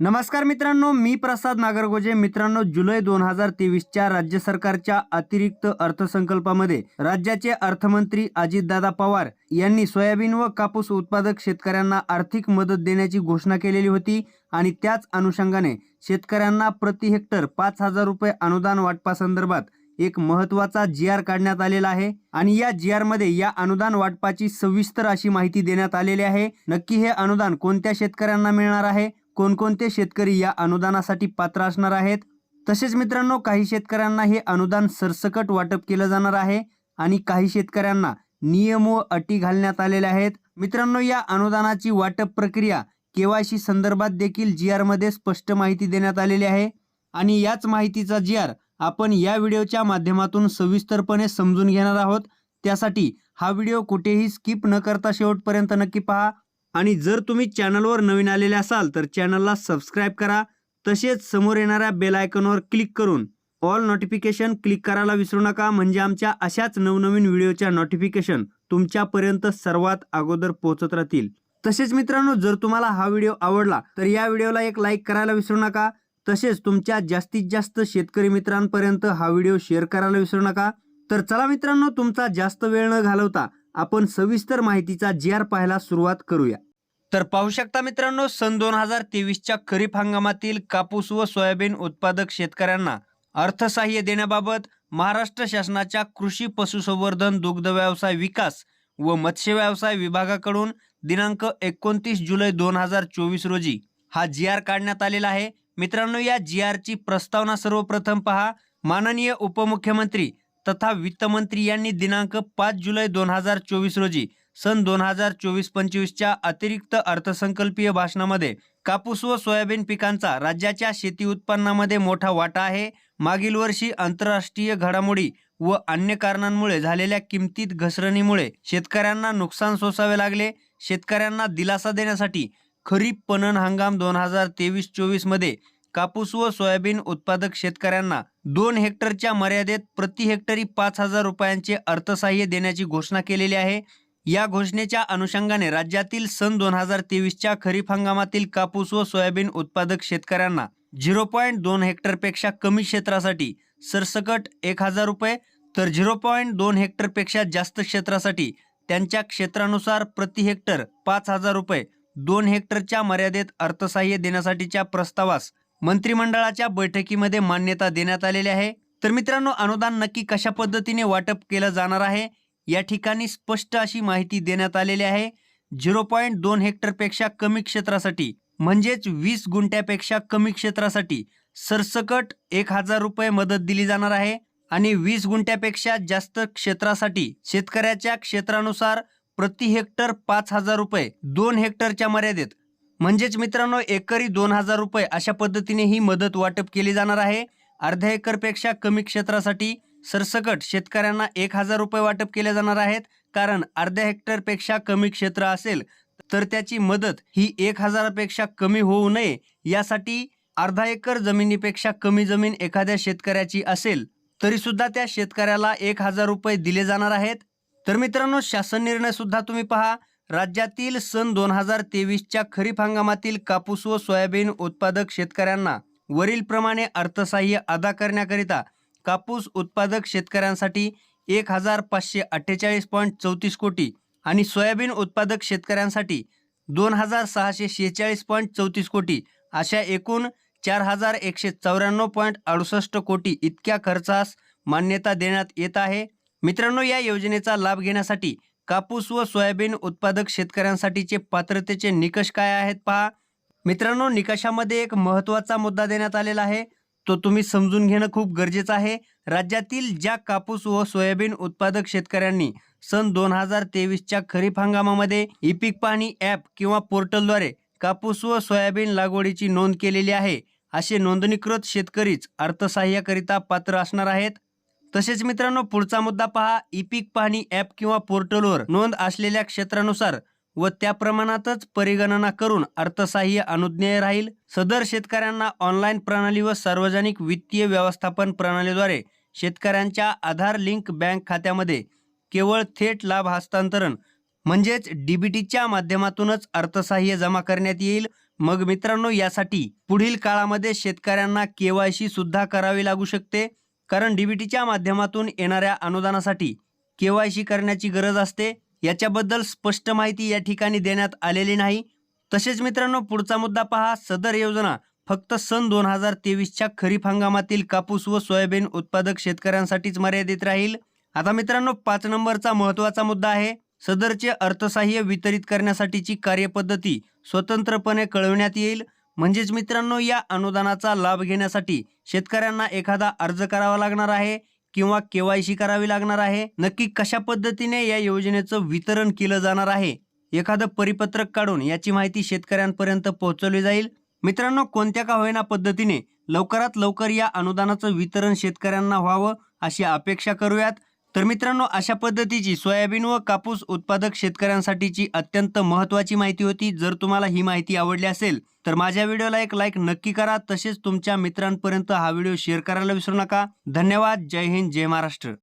नमस्कार मित्रांनो मी प्रसाद नागरगोजे. मित्रांनो जुलै दोन हजार तेवीसच्या राज्य सरकारच्या अतिरिक्त अर्थसंकल्पामध्ये राज्याचे अर्थमंत्री अजितदादा पवार यांनी सोयाबीन व कापूस उत्पादक शेतकऱ्यांना आर्थिक मदत देण्याची घोषणा केलेली होती आणि त्याच अनुषंगाने शेतकऱ्यांना प्रति हेक्टर पाच हजार रुपये अनुदान वाटपासंदर्भात एक महत्त्वाचा जी आर काढण्यात आलेला आहे आणि या जी आरमध्ये या अनुदान वाटपाची सविस्तर अशी माहिती देण्यात आलेली आहे. नक्की हे अनुदान कोणत्या शेतकऱ्यांना मिळणार आहे? कोणकोणते शेतकरी या अनुदानासाठी पात्र असणार आहेत? तसेच मित्रांनो काही शेतकऱ्यांना हे अनुदान सरसकट वाटप केलं जाणार आहे आणि काही शेतकऱ्यांना नियम व अटी घालण्यात आलेल्या आहेत. मित्रांनो या अनुदानाची वाटप प्रक्रिया केवायसी संदर्भात देखील जी आरमध्ये स्पष्ट माहिती देण्यात आलेली आहे. आणि याच माहितीचा जी आर आपण या व्हिडिओच्या माध्यमातून सविस्तरपणे समजून घेणार आहोत. त्यासाठी हा व्हिडिओ कुठेही स्किप न करता शेवटपर्यंत नक्की पहा. आणि जर तुम्ही चॅनलवर नवीन आलेले असाल तर चॅनलला सबस्क्राईब करा. तसेच समोर येणाऱ्या बेल आयकॉनवर क्लिक करून ऑल नोटिफिकेशन क्लिक करायला विसरू नका. म्हणजे आमच्या अशाच नवनवीन व्हिडिओच्या नोटिफिकेशन तुमच्यापर्यंत सर्वात अगोदर पोहोचत राहतील. तसेच मित्रांनो जर तुम्हाला हा व्हिडिओ आवडला तर या व्हिडिओला एक लाईक करायला विसरू नका. तसेच तुमच्या जास्तीत जास्त शेतकरी मित्रांपर्यंत हा व्हिडिओ शेअर करायला विसरू नका. तर चला मित्रांनो तुमचा जास्त वेळ न घालवता आपण सविस्तर माहितीचा जी आर पाहायला सुरुवात करूया. तर पाहू शकता मित्रांनो सन दोन हजार तेवीसच्या खरीप हंगामातील कापूस व सोयाबीन उत्पादक शेतकऱ्यांना अर्थसहाय्य देण्याबाबत महाराष्ट्र शासनाच्या कृषी पशुसंवर्धन दुग्ध व्यवसाय विकास व मत्स्य व्यवसाय विभागाकडून दिनांक एकोणतीस जुलै दोन हजार चोवीस रोजी हा जी आर काढण्यात आलेला आहे. मित्रांनो या जी आरची प्रस्तावना सर्वप्रथम पहा. माननीय उपमुख्यमंत्री तथा वित्तमंत्री यांनी दिनांक पाच जुलै दोन हजार चोवीस रोजी सन दोन हजार चोवीस पंचवीसच्या अतिरिक्त अर्थसंकल्पीय भाषणामध्ये कापूस व सोयाबीन पिकांचा राज्याच्या शेती उत्पन्नामध्ये मोठा वाटा आहे. मागील वर्षी आंतरराष्ट्रीय घडामोडी व अन्य कारणांमुळे झालेल्या किमतीत घसरणीमुळे शेतकऱ्यांना नुकसान सोसावे लागले. शेतकऱ्यांना दिलासा देण्यासाठी खरीप पणन हंगाम दोन हजार तेवीस चोवीसमध्ये कापूस व सोयाबीन उत्पादक शेतकऱ्यांना दोन हेक्टरच्या मर्यादेत प्रति हेक्टरी पाच हजार रुपयांचे अर्थसहाय्य देण्याची घोषणा केलेली आहे. या घोषणेच्या अनुषंगाने राज्यातील सन दोन हजार तेवीसच्या खरीप हंगामातील कापूस व सोयाबीन उत्पादक शेतकऱ्यांना झिरो पॉईंट दोन हेक्टरपेक्षा कमी क्षेत्रासाठी सरसकट एक हजार रुपये तर झिरो पॉईंट दोन हेक्टरपेक्षा जास्त क्षेत्रासाठी त्यांच्या क्षेत्रानुसार प्रति हेक्टर पाच हजार रुपये दोन हेक्टरच्या मर्यादेत अर्थसहाय्य देण्यासाठीच्या प्रस्तावास मंत्रिमंडळाच्या बैठकीमध्ये मान्यता देण्यात आलेली आहे. तर मित्रांनो अनुदान नक्की कशा पद्धतीने वाटप केलं जाणार आहे या ठिकाणी स्पष्ट अशी माहिती देण्यात आलेली आहे. झिरो पॉईंट दोन हेक्टरपेक्षा कमी क्षेत्रासाठी म्हणजेच वीस गुंठ्यापेक्षा कमी क्षेत्रासाठी सरसकट एक हजार रुपये मदत दिली जाणार आहे आणि वीस गुंठ्यापेक्षा जास्त क्षेत्रासाठी शेतकऱ्याच्या क्षेत्रानुसार प्रति हेक्टर पाच हजार रुपये दोन हेक्टरच्या मर्यादेत म्हणजेच मित्रांनो एकरी दोन हजार रुपये अशा पद्धतीने ही मदत वाटप केली जाणार आहे. अर्ध्या एकरपेक्षा कमी क्षेत्रासाठी सरसकट शेतकऱ्यांना एक हजार रुपये वाटप केले जाणार आहेत. कारण अर्ध्या हेक्टरपेक्षा कमी क्षेत्र असेल तर त्याची मदत ही एक हजारापेक्षा कमी होऊ नये. यासाठी अर्धा एकर जमिनीपेक्षा कमी जमीन एखाद्या शेतकऱ्याची असेल तरी सुद्धा त्या शेतकऱ्याला एक हजार रुपये दिले जाणार आहेत. तर मित्रांनो शासन निर्णय सुद्धा तुम्ही पहा. राज्यातील सन दोन हजार तेवीसच्या खरीप हंगामातील कापूस व सोयाबीन उत्पादक शेतकऱ्यांना वरीलप्रमाणे अर्थसहाय्य अदा करण्याकरिता कापूस उत्पादक शेतकऱ्यांसाठी एक हजार पाचशे अठ्ठेचाळीस पॉईंट चौतीस कोटी आणि सोयाबीन उत्पादक शेतकऱ्यांसाठी दोन हजार सहाशे शेहेचाळीस पॉईंट चौतीस कोटी अशा एकूण चार हजार एकशे चौऱ्याण्णव पॉईंट अडुसष्ट कोटी इतक्या खर्चास मान्यता देण्यात येत आहे. मित्रांनो या योजनेचा लाभ घेण्यासाठी कापूस व सोयाबीन उत्पादक शेतकऱ्यांसाठीचे पात्रतेचे निकष काय आहेत पहा. मित्रांनो निकषामध्ये एक महत्त्वाचा मुद्दा देण्यात आलेला आहे. तो तुम्ही समजून घेणं खूप गरजेचं आहे. राज्यातील ज्या कापूस व सोयाबीन उत्पादक शेतकऱ्यांनी सन दोन हजार तेवीसच्या खरीप हंगामामध्ये ई पीक पाहणी ॲप किंवा पोर्टलद्वारे कापूस व सोयाबीन लागवडीची नोंद केलेली आहे असे नोंदणीकृत शेतकरीच अर्थसहाय्याकरिता पात्र असणार आहेत. तसेच मित्रांनो पुढचा मुद्दा पहा. ई पीक पाहणी ॲप किंवा पोर्टलवर नोंद असलेल्या क्षेत्रानुसार व त्या प्रमाणातच परिगणना करून अर्थसहाय्य अनुज्ञेय राहील. सदर शेतकऱ्यांना ऑनलाईन प्रणाली व सार्वजनिक वित्तीय व्यवस्थापन प्रणालीद्वारे शेतकऱ्यांच्या आधार लिंक बँक खात्यामध्ये केवळ थेट लाभ हस्तांतरण म्हणजेच डीबीटीच्या माध्यमातूनच अर्थसहाय्य जमा करण्यात येईल. मग मित्रांनो यासाठी पुढील काळामध्ये शेतकऱ्यांना केवायसी सुद्धा करावी लागू शकते. कारण डीबीटीच्या माध्यमातून येणाऱ्या अनुदानासाठी केवायसी करण्याची गरज असते. याच्याबद्दल स्पष्ट माहिती या ठिकाणी देण्यात आलेली नाही. तसेच मित्रांनो पुढचा मुद्दा पहा. सदर योजना फक्त सन दोन हजार तेवीसच्या खरीप हंगामातील कापूस व सोयाबीन उत्पादक शेतकऱ्यांसाठीच मर्यादित राहील. आता मित्रांनो पाच नंबरचा महत्त्वाचा मुद्दा आहे. सदरचे अर्थसाह्य वितरित करण्यासाठीची कार्यपद्धती स्वतंत्रपणे कळविण्यात येईल. म्हणजेच मित्रांनो या अनुदानाचा लाभ घेण्यासाठी शेतकऱ्यांना एखादा अर्ज करावा लागणार आहे किंवा केवायसी करावी लागणार आहे. नक्की कशा पद्धतीने या योजनेचं वितरण केलं जाणार आहे? एखादं परिपत्रक काढून याची माहिती शेतकऱ्यांपर्यंत पोहोचवली जाईल. मित्रांनो कोणत्या का होईना पद्धतीने लवकरात लवकर या अनुदानाचं वितरण शेतकऱ्यांना व्हावं अशी अपेक्षा करूयात. तर मित्रांनो अशा पद्धतीची सोयाबीन व कापूस उत्पादक शेतकऱ्यांसाठीची अत्यंत महत्त्वाची माहिती होती. जर तुम्हाला ही माहिती आवडली असेल तर माझ्या व्हिडिओला एक लाईक नक्की करा. तसेच तुमच्या मित्रांपर्यंत हा व्हिडिओ शेअर करायला विसरू नका. धन्यवाद. जय हिंद. जय महाराष्ट्र.